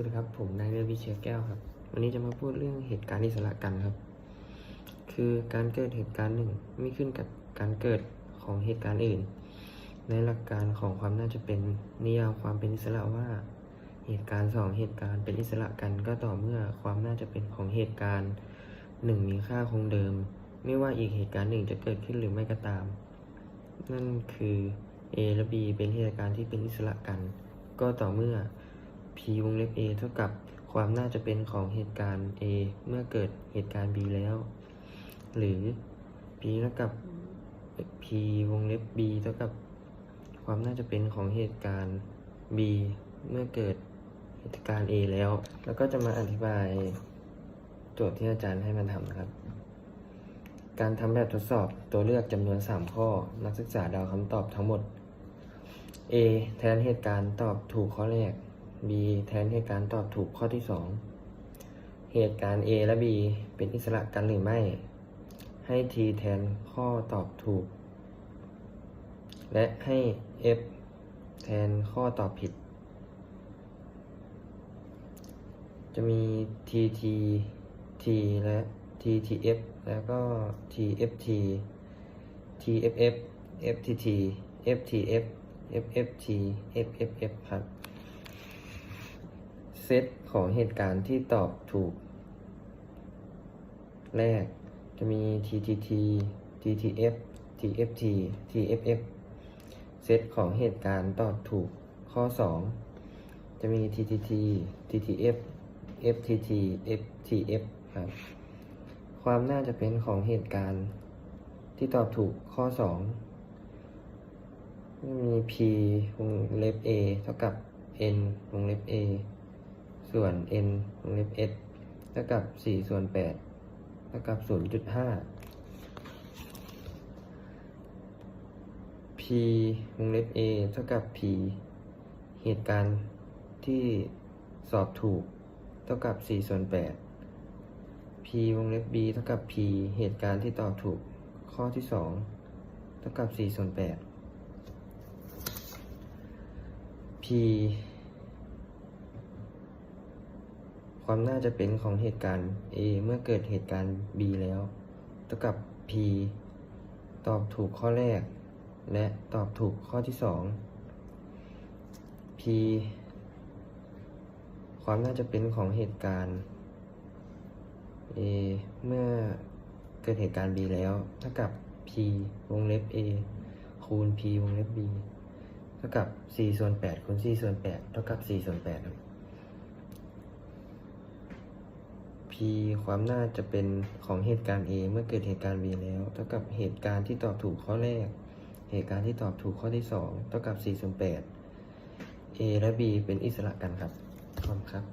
วัสดีครับ ผมนายเรือวิเชียแก้วครับ วันนี้จะมาพูดเรื่องเหตุการณ์อิสระกันครับ คือการเกิดเหตุการณ์หนึ่งไม่ขึ้นกับการเกิดของเหตุการณ์อื่น ในหลักการของความน่าจะเป็นนิยามความเป็นอิสระว่า เหตุการณ์สองเหตุการณ์เป็นอิสระกันก็ต่อเมื่อความน่าจะเป็นของเหตุการณ์หนึ่งมีค่าคงเดิม ไม่ว่าอีกเหตุการณ์หนึ่งจะเกิดขึ้นหรือไม่ก็ตาม นั่นคือ A และ B เป็นเหตุการณ์ที่เป็นอิสระกัน ก็ต่อเมื่อ P วงเล็บ A เท่ากับความน่าจะเป็นของเหตุการณ์ A เมื่อเกิดเหตุการณ์ B แล้ว หรือ P เท่ากับ P วงเล็บ B เท่ากับความน่าจะเป็นของเหตุการณ์ B เมื่อเกิดเหตุการณ์ A แล้ว แล้วก็จะมาอธิบายโจทย์ที่อาจารย์ให้มันทำนะครับ การทำแบบทดสอบตัวเลือกจำนวน 3 ข้อ นักศึกษาเดาคำตอบทั้งหมด A แทนเหตุการณ์ตอบถูกข้อแรก B แทนเหตุการณ์ตอบถูกข้อที่ 2 เหตุการณ์ A และ B เป็นอิสระกันหรือไม่ ให้ T แทนข้อตอบถูก และให้ F แทนข้อตอบผิด จะมี TT T และ TTF แล้วก็ TFT TFF FTT FTF FFT FFF ครับ เซตของเหตุการณ์ที่ตอบถูก แรกจะมี TTT TTF TFT TFF เซตของเหตุการณ์ตอบถูกข้อ 2 จะมี TTT TTF FTT FTF ครับ ความน่าจะเป็นของเหตุการณ์ที่ตอบถูกข้อ 2 มี p วงเล็บ a เท่ากับ n วงเล็บ a ส่วน n วงเล็บ s เท่ากับ 4 ส่วน 8 เท่ากับ 0.5 p วงเล็บ a เท่ากับ p เหตุการณ์ที่สอบถูก เท่ากับ 4 ส่วน 8 p วงเล็บ b เท่ากับ p เหตุการณ์ที่ตอบถูก ข้อที่ 2 เท่ากับ 4 ส่วน 8 p ความน่าจะเป็นของเหตุการณ์ A เมื่อเกิดเหตุการณ์ B แล้วเท่ากับ P ตอบถูกข้อแรก และตอบถูกข้อที่ 2 P ความน่าจะเป็นของเหตุการณ์ A เมื่อเกิดเหตุการณ์ B แล้วเท่ากับ P วงเล็บ A คูณ P วงเล็บ B เท่ากับ 4 ส่วน 8 คูณ 4 ส่วน 8 เท่ากับ 4 ส่วน8ครับ P ความน่าจะเป็นของเหตุการณ์ A เมื่อเกิดเหตุการณ์ B แล้ว เท่ากับเหตุการณ์ที่ตอบถูกข้อแรก เหตุการณ์ที่ตอบถูกข้อที่ 2 เท่ากับ 4 ส่วน 8 A และ B เป็นอิสระกันครับขอบคุณครับ